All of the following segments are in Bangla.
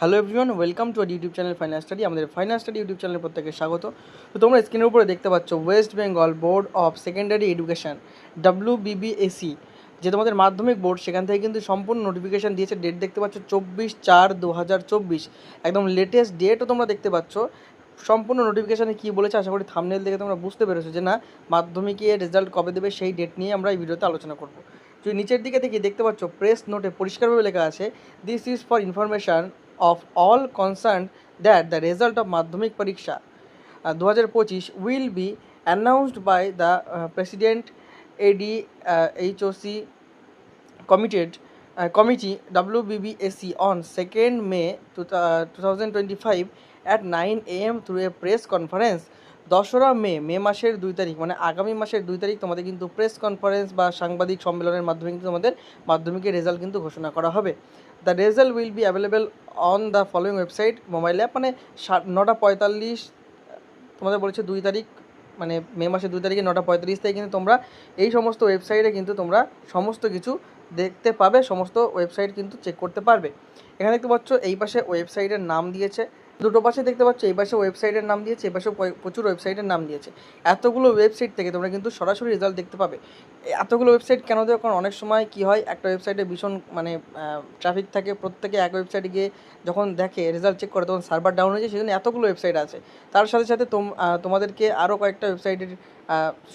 Hello everyone welcome to our YouTube channel Final Study আমাদের ফাইনাল স্টাডি ইউটিউব চ্যানেলের প্রত্যেকে স্বাগত। তো তোমরা স্ক্রিনের উপরে দেখতে পাচ্ছ West Bengal board of secondary education W BBSE যে তোমাদের মাধ্যমিক বোর্ড সেখান থেকে কিন্তু সম্পূর্ণ নোটিফিকেশান দিয়েছে। ডেট দেখতে পাচ্ছ চব্বিশ চার দু হাজার চব্বিশ। একদম লেটেস্ট ডেটও তোমরা দেখতে পাচ্ছ। সম্পূর্ণ নোটিফিকেশানে কী বলেছে আশা করি থামনেল দেখে তোমরা বুঝতে পেরেছ যে না মাধ্যমিকের রেজাল্ট কবে দেবে সেই ডেট নিয়ে আমরা এই ভিডিওতে আলোচনা করব। যদি নিচের দিকে থেকে দেখতে পাচ্ছ প্রেস নোটে পরিষ্কারভাবে লেখা আছে this is for information of all concern that the result of Madhyamik পরীক্ষা দু হাজার পঁচিশ will be announced by the president ad hoc committed uh, committee WBBSC on 2nd May to, uh, 2025 at 9 am through a press conference. দশরা মে মে মাসের দুই তারিখ মানে আগামী মাসের দুই তারিখ তোমাদের কিন্তু প্রেস কনফারেন্স বা সাংবাদিক সম্মেলনের মাধ্যমে কিন্তু তোমাদের মাধ্যমিকের রেজাল্ট কিন্তু ঘোষণা করা হবে। The result will be available on the following website mobile app মানে নটা পঁয়তাল্লিশ, তোমাদের বলেছে দুই তারিখ মানে মে মাসের দুই তারিখে নটা পঁয়তাল্লিশ তারিখে কিন্তু তোমরা এই সমস্ত ওয়েবসাইটে কিন্তু তোমরা সমস্ত কিছু দেখতে পাবে, সমস্ত ওয়েবসাইট কিন্তু চেক করতে পারবে। এখানে দেখতে পাচ্ছ, এই পাশে ওয়েবসাইটের নাম দিয়েছে। দুটো পাশে দেখতে পাচ্ছ, এই পাশে ওয়েবসাইটের নাম দিয়েছে, এই পাশে প্রচুর ওয়েবসাইটের নাম দিয়েছে। এতগুলো ওয়েবসাইট থেকে তোমরা কিন্তু সরাসরি রেজাল্ট দেখতে পাবে। এতগুলো ওয়েবসাইট কেন দেওয়া? কারণ অনেক সময় কি হয়, একটা ওয়েবসাইটে ভীষণ মানে ট্রাফিক থাকে, প্রত্যেকে এক ওয়েবসাইটে গিয়ে যখন দেখে রেজাল্ট চেক করে, তখন সার্ভার ডাউন হয়ে যায় সেই জন্য এতগুলো ওয়েবসাইট আছে। তার সাথে সাথে তোম তোমাদেরকে আরও কয়েকটা ওয়েবসাইটের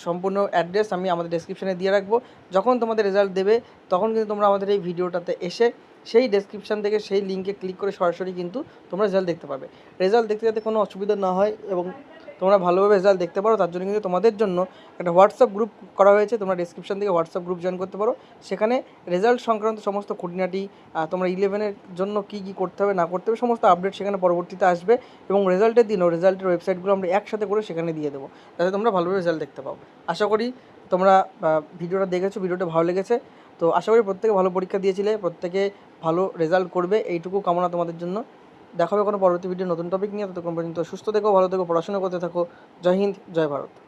সম্পূর্ণ অ্যাড্রেস আমি আমাদের ডেসক্রিপশনে দিয়ে রাখব। যখন তোমাদের রেজাল্ট দেবে, তখন কিন্তু তোমরা আমাদের এই ভিডিওটাতে এসে সেই ডেসক্রিপশন থেকে সেই লিঙ্কে ক্লিক করে সরাসরি কিন্তু তোমরা রেজাল্ট দেখতে পাবে। রেজাল্ট দেখতে যাতে কোনো অসুবিধা না হয় এবং তোমরা ভালোভাবে রেজাল্ট দেখতে পারো, তার জন্য কিন্তু তোমাদের জন্য একটা হোয়াটসঅ্যাপ গ্রুপ করা হয়েছে। তোমরা ডিসক্রিপশন থেকে হোয়াটসঅ্যাপ গ্রুপ জয়েন করতে পারো। সেখানে রেজাল্ট সংক্রান্ত সমস্ত খুঁটিনাটি তোমরা ইলেভেনের জন্য কী কী করতে হবে, না করতে হবে, সমস্ত আপডেট সেখানে পরবর্তীতে আসবে এবং রেজাল্টের দিনও রেজাল্টের ওয়েবসাইটগুলো আমরা একসাথে করে সেখানে দিয়ে দেবো। যাতে তোমরা ভালোভাবে রেজাল্ট দেখতে পাও। আশা করি তোমরা ভিডিওটা দেখেছ, ভিডিওটা ভালো লেগেছে। তো আশা করি প্রত্যেকে ভালো পরীক্ষা দিয়েছিলে, প্রত্যেকে ভালো রেজাল্ট করবে। এইটুকু কামনা তোমাদের জন্য। দেখা হবে কোনো পরবর্তী ভিডিও নতুন টপিক নিয়ে। ততক্ষণ পর্যন্ত সুস্থ থেকো, ভালো থেকো, পড়াশোনা করতে থাকো। জয় হিন্দ, জয় ভারত।